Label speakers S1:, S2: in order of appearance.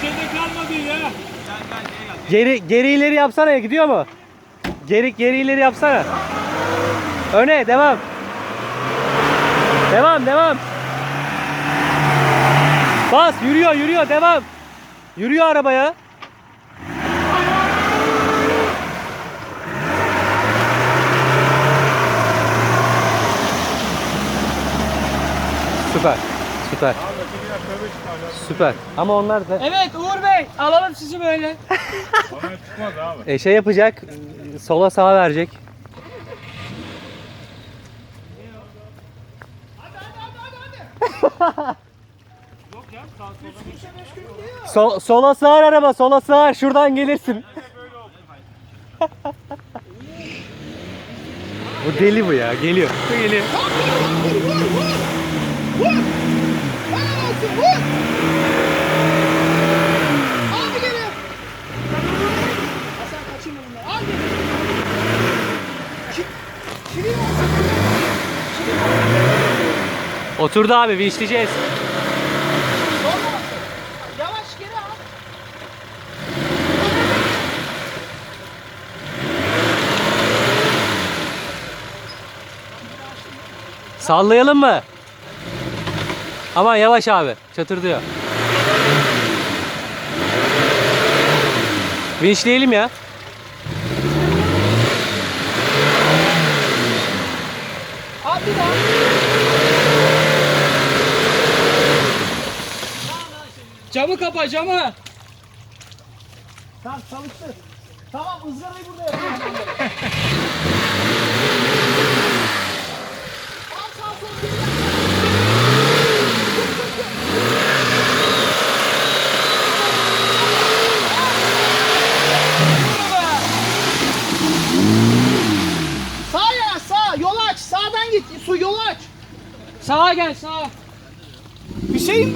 S1: şeyde kalmadı ya.
S2: Geri geri ileri yapsana gidiyor mu? Geri geri ileri yapsana. Öne devam. Devam devam. Bas yürüyor yürüyor devam. Yürüyor arabaya. Süper. Süper. Süper. Ama onlar da
S3: Evet Uğur Bey alalım sizi böyle.
S1: Bana çıkmaz abi.
S2: E şey yapacak, sola sağa verecek. So- sola sığar araba, sola sığar. Şuradan gelirsin. bu deli bu ya, geliyor. Bu geliyor.
S3: Abi geliyor. Hasan kaçırma bunları. Al geliyor. Çivir
S2: Oturdu abi, vinçleyeceğiz.
S3: Yavaş geri al.
S2: Sallayalım mı? Aman yavaş abi, çatır diyor. Vinçleyelim ya.
S3: Al bir daha. Camı kapa camı. Tamam çalıştır. Tamam ızgarayı burada. Al sağ ya sağ yol aç sağdan git su yol aç. Sağa gel sağa. Hüseyin